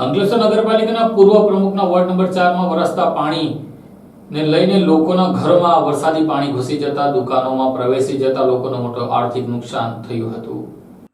અંકલેશ્વર નગરપાલિકાના પૂર્વ પ્રમુખના ward number ચારમાં વરસતા પાણીને લઈને લોકોના ઘરમાં વરસાદી પાણી ઘૂસી જતા દુકાનોમાં પ્રવેશી જતા લોકોને મોટો આર્થિક નુકસાન થયું હતું.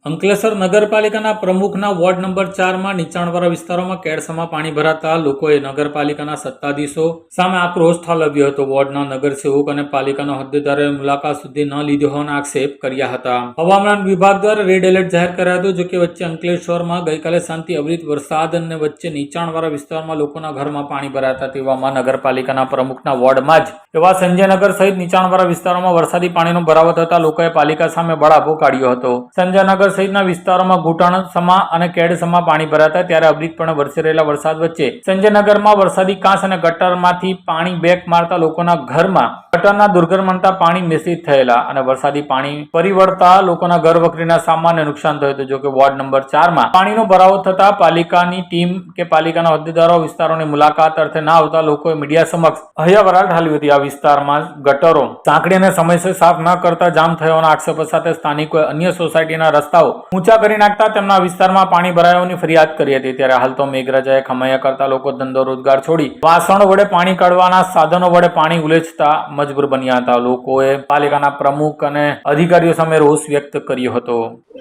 અંકલેશ્વર નગરપાલિકાના પ્રમુખના વોર્ડ નંબર ચારમાં નીચાણવાળા વિસ્તારોમાં કેળસમાં પાણી ભરાતા લોકોએ નગરપાલિકાના સત્તાધીશો સામે આક્રોશ ઠાલવ્યો હતો. વોર્ડના નગરસેવક અને પાલિકાના હોદ્દેદારોએ મુલાકાત સુધી ન લીધી હોવાના આક્ષેપ કર્યા હતા. હવામાન વિભાગ દ્વારા રેડ એલર્ટ જાહેર કરાયો હતું, જોકે વચ્ચે અંકલેશ્વરમાં ગઈકાલે શાંતિ અવિરત વરસાદ અને વચ્ચે નીચાણવાળા વિસ્તારમાં લોકોના ઘરમાં પાણી ભરાતા તેવામાં નગરપાલિકાના પ્રમુખના વોર્ડમાં જ એવા સંજયનગર સહિત નીચાણવાળા વિસ્તારોમાં વરસાદી પાણીનો ભરાવો થતા લોકોએ પાલિકા સામે બળાપો કાઢ્યો હતો. સંજયનગર સહિતના વિસ્તારોમાં ઘૂંટણસમા અને કેડસમા પાણી ભરાતા ત્યારે અવિરતપણે વરસી રહેલા વરસાદ વચ્ચે સંજયનગરમાં વરસાદી કાંસ અને ગટરમાંથી પાણી બેક મારતા લોકોના ઘરમાં ગટરના દુર્ગંધમણતા પાણી મિશ્રિત થયેલા અને વરસાદી પાણી પરિવર્તા લોકોના ઘર વકરીના સામાન્ય નુકસાન થયું હતું. જોકે વોર્ડ નંબર ચારમાં પાણીનો ભરાવો થતા પાલિકાની ટીમ કે પાલિકાના હોદ્દેદારો વિસ્તારોની મુલાકાત અર્થે ના આવતા લોકોએ મીડિયા સમક્ષ હૈયાવરાલ ઠાલવી હતી. આ વિસ્તારમાં ગટરો, સાંકડી અને સમયસર સાફ ન કરતા જામ થયાના આક્ષેપો સાથે સ્થાનિકોએ અન્ય સોસાયટીના રસ્તાઓ ઊંચા કરી નાખતા તેમના વિસ્તારમાં પાણી ભરાયાની ફરિયાદ કરી હતી. ત્યારે હાલ તો મેઘરાજાએ ખમૈયા કરતા લોકો ધંધો રોજગાર છોડી વાસણો વડે પાણી કાઢવાના સાધનો વડે પાણી ઉલેચતા મજબૂર બન્યા હતા. લોકોએ પાલિકાના પ્રમુખ અને અધિકારીઓ સામે રોષ વ્યક્ત કર્યો હતો.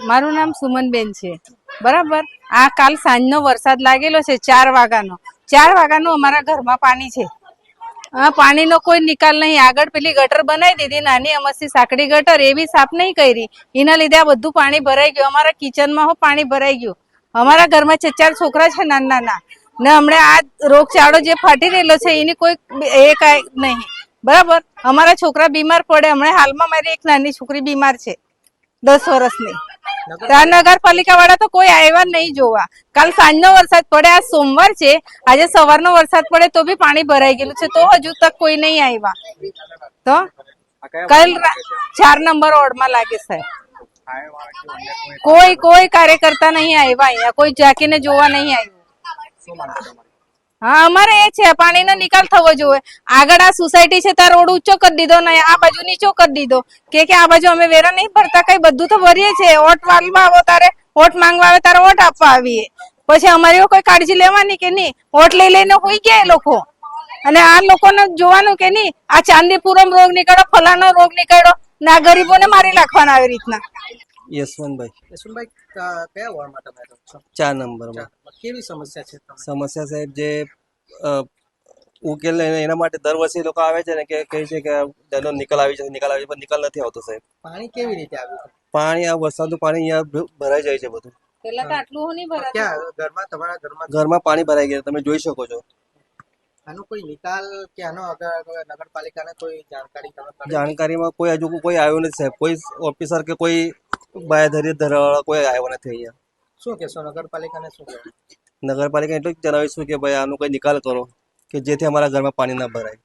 મારું નામ સુમનબેન છે. બરાબર? આ કાલ સાંજનો વરસાદ લાગેલો છે ચાર વાગ્યાનો. ચાર વાગ્યાનો અમારા ઘરમાં પાણી છે. હા, પાણીનો કોઈ નિકાલ નહીં. આગળ પેલી ગટર બનાવી દીધી, નાની અમસ્તી સાંકડી ગટર, એવી સાફ નહીં કરી. એના લીધે આ બધું પાણી ભરાઈ ગયું. અમારા કિચનમાં પાણી ભરાઈ ગયું. અમારા ઘરમાં છે, ચાર છોકરા છે નાના નાના ને હમણાં આ રોગચાળો જે ફાટી રહેલો છે, એની કોઈ એ કાંઈ નહીં. બરાબર? અમારા છોકરા બીમાર પડે. હમણાં હાલમાં મારી એક નાની છોકરી બીમાર છે, દસ વર્ષની. આ નગરપાલિકા વાળા તો કોઈ આવ્યા નહીં જોવા. કાલ સાંજનો વરસાદ પડે આ સોમવાર છે. આજે સવારનો વરસાદ પડે તો બી પાણી ભરાઈ ગયેલું છે તો હજુ તક કોઈ નહીં આવ્યા. તો કાલ ચાર નંબર વોર્ડમાં લાગે સાહેબ કોઈ કોઈ કાર્યકર્તા નહીં આવ્યા અહીંયા. કોઈ જાકીને જોવા નહીં આવ્યું. હા અમારે એ છે પાણીનો નિકાલ થવો જોઈએ. આગળ આ સોસાયટી છે ત્યાં રોડ ઊંચો કરી દીધો ને આ બાજુ નીચો કરી દીધો. કે કે આ બાજુ અમે વેરા નહીં ભરતા કઈ બધું તો ભરીએ છે ઓટ વાળવા આવો તારે ઓટ માંગવા આવે તારે ઓટ આપવા આવીએ. પછી અમારી કોઈ કાળજી લેવાની કે નહીં? ઓટ લઈ લઈને હોઈ ગયા એ લોકો. અને આ લોકોને જોવાનું કે નહીં? આ ચાંદીપુરમ રોગ નીકળ્યો ફલાનો રોગ નીકળ્યો ના ગરીબોને મારી નાખવાના આવી રીતના. યશવંતભાઈ. યશવંતભાઈ કયા વોર્ડમાં તમે ચાર નંબરમાં કેવી સમસ્યા છે સમસ્યા સાહેબ જે ઉકેલ એના માટે દર વર્ષે લોકો આવે છે ને કે કહે છે કે તેનો નિકાલ આવી જશે નિકાલ આવી પણ નિકાલ નથી આવતો સાહેબ. પાણી કેવી રીતે આવ્યું? પાણી આ વરસાદનું પાણી અહીંયા ભરાઈ જાય છે બધું. પહેલા તો આટલું નહીં ભરાતું. ક્યાં? ઘરમાં તમારા ઘરમાં? ઘરમાં પાણી ભરાઈ ગયા તમે જોઈ શકો છો. આનો કોઈ નિકાલ કે આનો અગર નગરપાલિકાને કોઈ જાણકારી તમે જાણકારીમાં કોઈ હજુ કોઈ આવ્યો નથી સાહેબ. કોઈ ઓફિસર કે કોઈ બાયધરી ધરાવાળા કોઈ આવ્યો નથી અહીંયા. શું કહેશો નગરપાલિકાને શું કહેવાય નગરપાલિકા એટલું જ જણાવીશું કે ભાઈ આનો કોઈ નિકાલ કરો કે જેથી અમારા ઘરમાં પાણી ના ભરાય.